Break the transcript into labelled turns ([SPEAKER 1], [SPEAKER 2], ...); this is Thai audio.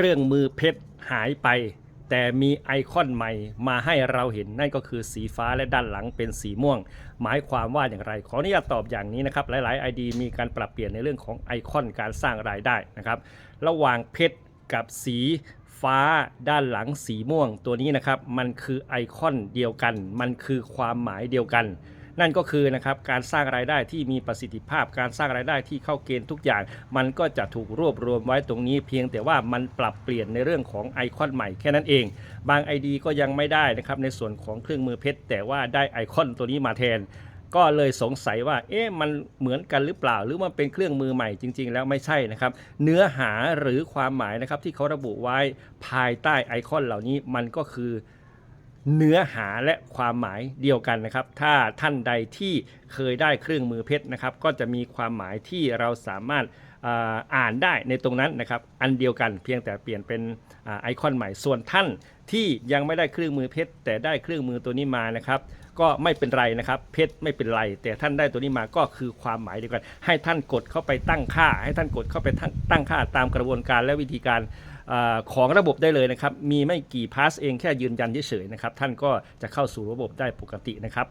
[SPEAKER 1] รื่องมือเพชรหายไป แต่มีไอคอนใหม่มาให้เราเห็นนั่นก็คือสีฟ้าและด้านหลังเป็นสีม่วง หมายความว่าอย่างไร ขออนุญาตตอบอย่างนี้นะครับ หลาย ๆ ID มีการปรับเปลี่ยนในเรื่องของไอคอนการสร้างรายได้นะครับระหว่างเพชรกับสีฟ้าด้านหลังสีม่วงตัวนี้นะครับ มันคือไอคอนเดียวกัน มันคือความหมายเดียวกัน นั่นก็คือนะครับการสร้างรายได้ที่มีประสิทธิภาพ การสร้างรายได้ที่เข้าเกณฑ์ทุกอย่าง มันก็จะถูกรวบรวมไว้ตรงนี้เพียงแต่ว่ามันปรับเปลี่ยนในเรื่องของไอคอนใหม่แค่นั้นเอง บาง ID ก็ยังไม่ได้นะครับในส่วนของเครื่องมือเพชร แต่ว่าได้ไอคอนตัวนี้มาแทนก็เลยสงสัยว่า เอ๊ะ มันเหมือนกันหรือเปล่า หรือมันเป็นเครื่องมือใหม่จริง ๆ แล้วไม่ใช่นะครับ เนื้อหาหรือความหมายนะครับที่เขาระบุไว้ภายใต้ไอคอนเหล่านี้มันก็คือ เนื้อหาและความหมายเดียวกันนะครับ ถ้าท่านใดที่เคยได้เครื่องมือเพชรนะครับ ก็จะมีความหมายที่เราสามารถอ่านได้ในตรงนั้นนะครับ อันเดียวกันเพียงแต่เปลี่ยนเป็นไอคอนใหม่ ส่วนท่านที่ยังไม่ได้เครื่องมือเพชรแต่ได้เครื่องมือตัวนี้มานะครับ ก็ไม่เป็นไรนะครับ เพชรไม่เป็นไร แต่ท่านได้ตัวนี้มาก็คือความหมายเดียวกัน ให้ท่านกดเข้าไปตั้งค่า ให้ท่านกดเข้าไปตั้งค่าตามกระบวนการและวิธีการ ของระบบได้เลยนะครับ มีไม่กี่พาสเองแค่ยืนยันเฉยๆนะครับ ท่านก็จะเข้าสู่ระบบได้ปกตินะครับ